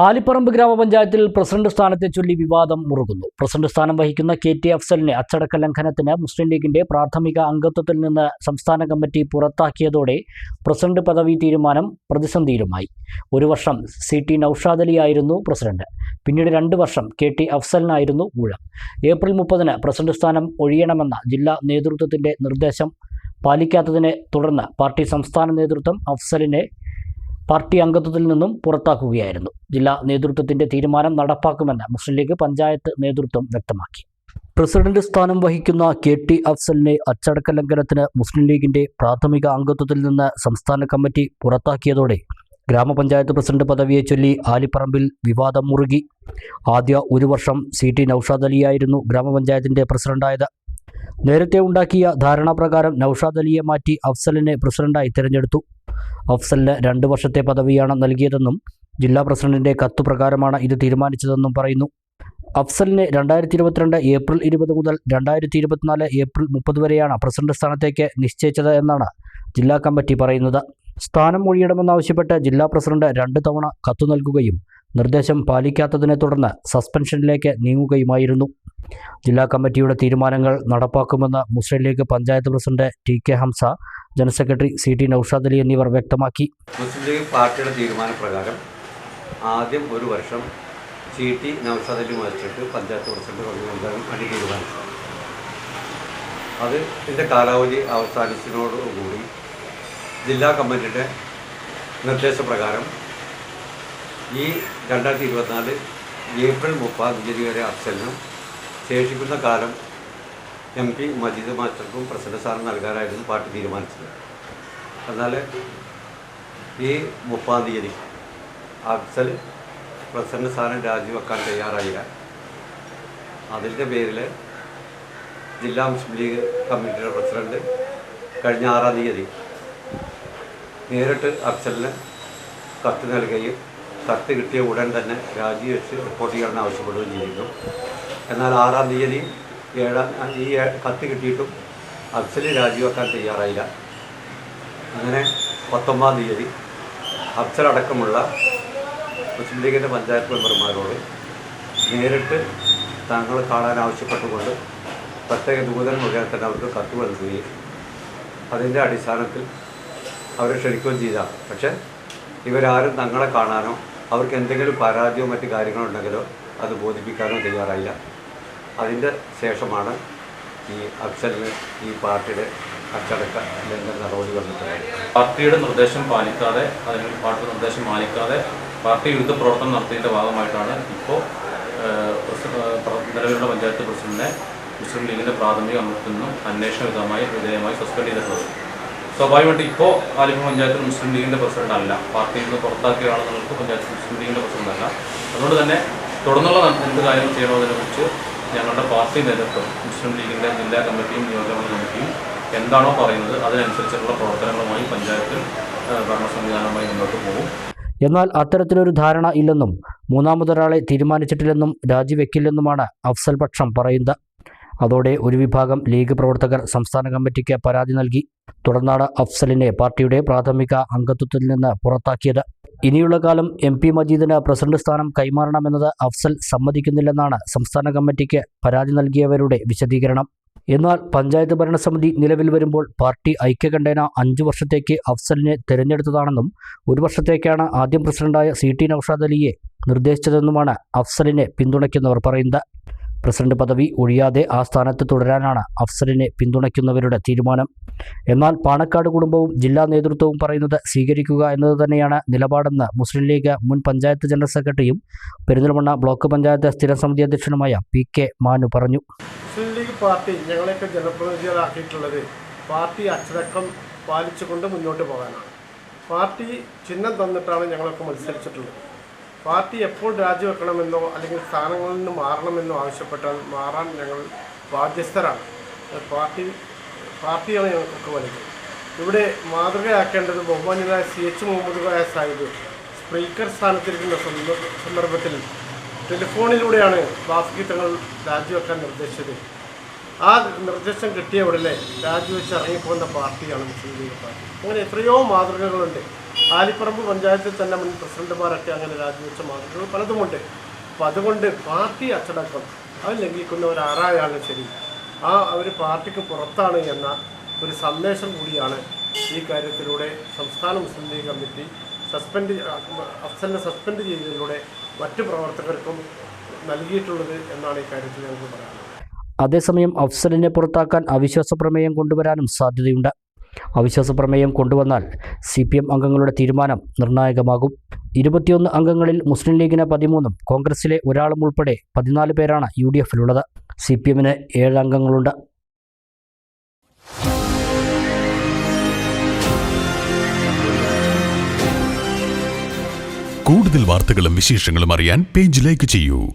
ആലിപ്പറമ്പ് ഗ്രാമപഞ്ചായത്തിൽ പ്രസിഡന്റ് സ്ഥാനത്തെ ചൊല്ലി വിവാദം മുറുകുന്നു. പ്രസിഡന്റ് സ്ഥാനം വഹിക്കുന്ന കെ ടി അഫ്സലിനെ അച്ചടക്ക ലംഘനത്തിന് മുസ്ലിം ലീഗിന്റെ പ്രാഥമിക അംഗത്വത്തിൽ നിന്ന് സംസ്ഥാന കമ്മിറ്റി പുറത്താക്കിയതോടെ പ്രസിഡന്റ് പദവി തീരുമാനം പ്രതിസന്ധിയിലുമായി. ഒരു വർഷം സി ടി നൌഷാദ് അലിയായിരുന്നു പ്രസിഡന്റ്. പിന്നീട് രണ്ട് വർഷം കെ ടി അഫ്സലിനായിരുന്നു ഊഴം. ഏപ്രിൽ മുപ്പതിന് പ്രസിഡന്റ് സ്ഥാനം ഒഴിയണമെന്ന ജില്ലാ നേതൃത്വത്തിന്റെ നിർദ്ദേശം പാലിക്കാത്തതിനെ തുടർന്ന് പാർട്ടി സംസ്ഥാന നേതൃത്വം അഫ്സലിനെ പാർട്ടി അംഗത്വത്തിൽ നിന്നും പുറത്താക്കുകയായിരുന്നു. ജില്ലാ നേതൃത്വത്തിന്റെ തീരുമാനം നടപ്പാക്കുമെന്ന് മുസ്ലിം ലീഗ് പഞ്ചായത്ത് നേതൃത്വം വ്യക്തമാക്കി. പ്രസിഡന്റ് സ്ഥാനം വഹിക്കുന്ന കെ ടി അഫ്സലിനെ അച്ചടക്ക ലംഘനത്തിന് മുസ്ലിം ലീഗിന്റെ പ്രാഥമിക അംഗത്വത്തിൽ നിന്ന് സംസ്ഥാന കമ്മിറ്റി പുറത്താക്കിയതോടെ ഗ്രാമപഞ്ചായത്ത് പ്രസിഡന്റ് പദവിയെ ചൊല്ലി ആലിപ്പറമ്പിൽ വിവാദം മുറുകി. ആദ്യ ഒരു വർഷം സി ടി നൌഷാദ് അലിയായിരുന്നു ഗ്രാമപഞ്ചായത്തിന്റെ പ്രസിഡന്റായത്. നേരത്തെ ഉണ്ടാക്കിയ ധാരണാപ്രകാരം നൌഷാദ് അലിയെ മാറ്റി അഫ്സലിനെ പ്രസിഡന്റായി തിരഞ്ഞെടുത്തു. അഫ്സലിന് രണ്ട് വർഷത്തെ പദവിയാണ് നൽകിയതെന്നും ജില്ലാ പ്രസിഡന്റിന്റെ കത്ത് പ്രകാരമാണ് ഇത് തീരുമാനിച്ചതെന്നും പറയുന്നു. അഫ്സലിന് രണ്ടായിരത്തി ഇരുപത്തിരണ്ട് ഏപ്രിൽ ഇരുപത് മുതൽ രണ്ടായിരത്തി ഇരുപത്തിനാല് ഏപ്രിൽ മുപ്പത് വരെയാണ് പ്രസിഡന്റ് സ്ഥാനത്തേക്ക് നിശ്ചയിച്ചത് എന്നാണ് ജില്ലാ കമ്മിറ്റി പറയുന്നത്. സ്ഥാനം ഒഴിയണമെന്നാവശ്യപ്പെട്ട് ജില്ലാ പ്രസിഡന്റ് രണ്ട് തവണ കത്തു നൽകുകയും നിർദ്ദേശം പാലിക്കാത്തതിനെ തുടർന്ന് സസ്പെൻഷനിലേക്ക് നീങ്ങുകയുമായിരുന്നു. ജില്ലാ കമ്മിറ്റിയുടെ തീരുമാനങ്ങൾ നടപ്പാക്കുമെന്ന് Muslim League panchayat president T K Hamsa general secretary C T Naushad Ali എന്നിവർ വ്യക്തമാക്കി. മുസ്ലിം ലീഗ് പാർട്ടിയുടെ തീരുമാനപ്രകാരം ആദ്യം ഒരു വർഷം സി ടി നൌഷാദ് അലി മത്സരിച്ച് പഞ്ചായത്ത് പ്രസിഡന്റ് കൊണ്ടുവരാൻ വേണ്ടി തീരുമാനിച്ചു. അത് ഇതിന്റെ കാലാവധി അവസാനിച്ചതിനോടുകൂടി ജില്ലാ കമ്മിറ്റിയുടെ നിർദ്ദേശപ്രകാരം ഈ രണ്ടായിരത്തി ഇരുപത്തിനാല് ഏപ്രിൽ മുപ്പതാം തീയതി വരെ അഫ്സലിനും ശേഷിക്കുന്ന കാലം എം പി മജീദ് മാസ്റ്റർക്കും പ്രസിഡന്റ് സാറിന് നൽകാനായിരുന്നു പാർട്ടി തീരുമാനിച്ചത്. എന്നാൽ ഈ മുപ്പാം തീയതി അഫ്സൽ പ്രസിഡന്റ് സാറിന് രാജിവെക്കാൻ തയ്യാറായില്ല. അതിന്റെ പേരിൽ ജില്ലാ മുസ്ലിം ലീഗ് കമ്മിറ്റിയുടെ പ്രസിഡന്റ് കഴിഞ്ഞ ആറാം തീയതി നേരിട്ട് അഫ്സലിന് കത്ത് നൽകുകയും കത്ത് കിട്ടിയ ഉടൻ തന്നെ രാജിവെച്ച് റിപ്പോർട്ട് ചെയ്യണമെന്ന് ആവശ്യപ്പെടുകയും ചെയ്തിരുന്നു. എന്നാൽ ആറാം തീയതി ഏഴാം ഈ കത്ത് കിട്ടിയിട്ടും അഫ്സൽ രാജിവെക്കാൻ തയ്യാറായില്ല. അങ്ങനെ പത്തൊമ്പതാം തീയതി അഫ്സൽ അടക്കമുള്ള മുസ്ലിം ലീഗിന്റെ പഞ്ചായത്ത് മെമ്പർമാരോട് നേരിട്ട് താങ്കൾ കാണാൻ ആവശ്യപ്പെട്ടുകൊണ്ട് പ്രത്യേക ദൂതൻ മുഖേന തന്നെ അവർക്ക് കത്ത് നൽകുകയും അതിന്റെ അടിസ്ഥാനത്തിൽ അവരെ ക്ഷണിക്കുകയും ചെയ്ത. പക്ഷേ ഇവരാരും തങ്ങളെ കാണാനോ അവർക്ക് എന്തെങ്കിലും പരാജയമോ മറ്റു കാര്യങ്ങളുണ്ടെങ്കിലോ അത് ബോധിപ്പിക്കാനോ തയ്യാറായില്ല. അതിന്റെ ശേഷമാണ് ഈ അക്ഷരന് ഈ പാർട്ടിയുടെ അച്ചടക്ക നടപടി വന്നിട്ടുള്ളത്. പാർട്ടിയുടെ നിർദ്ദേശം പാലിക്കാതെ അല്ലെങ്കിൽ പാർട്ടി നിർദ്ദേശം പാലിക്കാതെ പാർട്ടി വിരുദ്ധ പ്രവർത്തനം നടത്തിയതിന്റെ ഭാഗമായിട്ടാണ് ഇപ്പോൾ നിലവിലുള്ള പഞ്ചായത്ത് പ്രസിഡന്റിനെ മുസ്ലിം ലീഗിന്റെ പ്രാഥമിക അംഗത്തിൽ നിന്നും അന്വേഷണ വിധമായി വിധേയമായി സസ്പെൻഡ് ചെയ്തിട്ടുള്ളത്. സ്വാഭാവികമായിട്ട് ഇപ്പോൾ ആലിമ പഞ്ചായത്തിൽ മുസ്ലിം ലീഗിന്റെ പ്രസിഡന്റ് അല്ല. പാർട്ടിയിൽ നിന്ന് പുറത്താക്കിയ ആളുകൾക്ക് പഞ്ചായത്ത് മുസ്ലിം ലീഗിന്റെ പ്രസിഡന്റ് അല്ല. അതുകൊണ്ട് തന്നെ തുടർന്നുള്ള എന്ത് കാര്യം ചെയ്യണമെന്നതിനെക്കുറിച്ച് ഞങ്ങളുടെ പാർട്ടി നേതൃത്വം മുസ്ലിം ലീഗിന്റെ ജില്ലാ കമ്മിറ്റിയും നിയോജകമണ്ഡല കമ്മിറ്റിയും എന്താണോ പറയുന്നത് അതിനനുസരിച്ചുള്ള പ്രവർത്തനങ്ങളുമായി പഞ്ചായത്തിൽ ഭരണ സംവിധാനവുമായി മുന്നോട്ട് പോകും. എന്നാൽ അത്തരത്തിലൊരു ധാരണ ഇല്ലെന്നും മൂന്നാമതൊരാളെ തീരുമാനിച്ചിട്ടില്ലെന്നും രാജിവെക്കില്ലെന്നുമാണ് അഫ്സൽ പക്ഷം പറയുന്നത്. അതോടെ ഒരു വിഭാഗം ലീഗ് പ്രവർത്തകർ സംസ്ഥാന കമ്മിറ്റിക്ക് പരാതി നൽകി. തുടർന്നാണ് അഫ്സലിനെ പാർട്ടിയുടെ പ്രാഥമിക അംഗത്വത്തിൽ നിന്ന് പുറത്താക്കിയത്. ഇനിയുള്ള കാലം എം പി മജീദിന് പ്രസിഡന്റ് സ്ഥാനം കൈമാറണമെന്നത് അഫ്സൽ സമ്മതിക്കുന്നില്ലെന്നാണ് സംസ്ഥാന കമ്മിറ്റിക്ക് പരാതി നൽകിയവരുടെ വിശദീകരണം. എന്നാൽ പഞ്ചായത്ത് ഭരണസമിതി നിലവിൽ വരുമ്പോൾ പാർട്ടി ഐക്യകണ്ഠേന അഞ്ചു വർഷത്തേക്ക് അഫ്സലിനെ തിരഞ്ഞെടുത്തതാണെന്നും ഒരു വർഷത്തേക്കാണ് ആദ്യം പ്രസിഡന്റായ സി ടി നൌഷാദ് അലിയെ നിർദ്ദേശിച്ചതെന്നുമാണ് അഫ്സലിനെ പിന്തുണയ്ക്കുന്നവർ പറയുന്നത്. പ്രസിഡന്റ് പദവി ഒഴിയാതെ ആ സ്ഥാനത്ത് തുടരാനാണ് അഫ്സലിനെ പിന്തുണയ്ക്കുന്നവരുടെ തീരുമാനം. എന്നാൽ പാണക്കാട് കുടുംബവും ജില്ലാ നേതൃത്വവും പറയുന്നത് സ്വീകരിക്കുക എന്നത് തന്നെയാണ് നിലപാടെന്ന് മുസ്ലിം ലീഗ് മുൻ പഞ്ചായത്ത് ജനറൽ സെക്രട്ടറിയും പെരിന്തൽമണ്ണ ബ്ലോക്ക് പഞ്ചായത്ത് സ്ഥിരം സമിതി അധ്യക്ഷനുമായ പി കെ മാനു പറഞ്ഞു. മുസ്ലിം ലീഗ് പാർട്ടി ഞങ്ങളെയൊക്കെ ജനപ്രതിനിധികളാക്കിയിട്ടുള്ളത് പാർട്ടി അച്ചടക്കം പാലിച്ചുകൊണ്ട് മുന്നോട്ട് പോകാനാണ്. പാർട്ടി ചിഹ്നം തന്നിട്ടാണ് ഞങ്ങളൊക്കെ മത്സരിച്ചിട്ടുള്ളത്. പാർട്ടി എപ്പോൾ രാജിവെക്കണമെന്നോ അല്ലെങ്കിൽ സ്ഥാനങ്ങളിൽ നിന്ന് മാറണമെന്നോ ആവശ്യപ്പെട്ടാൽ മാറാൻ ഞങ്ങൾ ബാധ്യസ്ഥരാണ്. പാർട്ടി പാർട്ടിയാണ് ഞങ്ങൾക്കൊക്കെ വലുത്. ഇവിടെ മാതൃകയാക്കേണ്ടത് ബഹുമാന്യനായ C H Muhammad Koya Sahib speaker സ്ഥാനത്തിരിക്കുന്ന സന്ദ- സന്ദർഭത്തിൽ ടെലിഫോണിലൂടെയാണ് ബാസ്കി തങ്ങൾ രാജിവെക്കാൻ നിർദ്ദേശിച്ചത്. ആ നിർദ്ദേശം കിട്ടിയ ഉടനെ രാജിവെച്ച് ഇറങ്ങിപ്പോകുന്ന പാർട്ടിയാണ് മുസ്ലിം ലീഗ് പാർട്ടി. അങ്ങനെ എത്രയോ മാതൃകകളുണ്ട്. ആലിപ്പറമ്പ് പഞ്ചായത്തിൽ തന്നെ മുൻ പ്രസിഡന്റുമാരൊക്കെ അങ്ങനെ രാജിവെച്ച മാതൃകകൾ പലതുമുണ്ട്. അപ്പം അതുകൊണ്ട് പാർട്ടി അച്ചടക്കം അത് ലംഘിക്കുന്ന ഒരാരായാലും ശരി ആ അവർ പാർട്ടിക്ക് പുറത്താണ് എന്ന ഒരു സന്ദേശം കൂടിയാണ് ഈ കാര്യത്തിലൂടെ സംസ്ഥാന മുസ്ലിം ലീഗ് കമ്മിറ്റി സസ്പെൻഡ് അഫ്സലിനെ സസ്പെൻഡ് ചെയ്തതിലൂടെ മറ്റു പ്രവർത്തകർക്കും നൽകിയിട്ടുള്ളത് എന്നാണ് ഈ കാര്യത്തിൽ ഞങ്ങൾക്ക് പറയാനുള്ളത്. അതേസമയം അഫ്സലിനെ പുറത്താക്കാൻ അവിശ്വാസ പ്രമേയം കൊണ്ടുവരാനും സാധ്യതയുണ്ട്. അവിശ്വാസ പ്രമേയം കൊണ്ടുവന്നാൽ സി പി എം അംഗങ്ങളുടെ തീരുമാനം നിർണായകമാകും. ഇരുപത്തിയൊന്ന് അംഗങ്ങളിൽ മുസ്ലിം ലീഗിന് പതിമൂന്നും കോൺഗ്രസിലെ ഒരാളും ഉൾപ്പെടെ പതിനാല് പേരാണ് യു ഡി എഫിലുള്ളത് സി പി എമ്മിന് ഏഴ് അംഗങ്ങളുണ്ട്. കൂടുതൽ വാർത്തകളും വിശേഷങ്ങളും അറിയാൻ പേജ് ലൈക്ക് ചെയ്യൂ.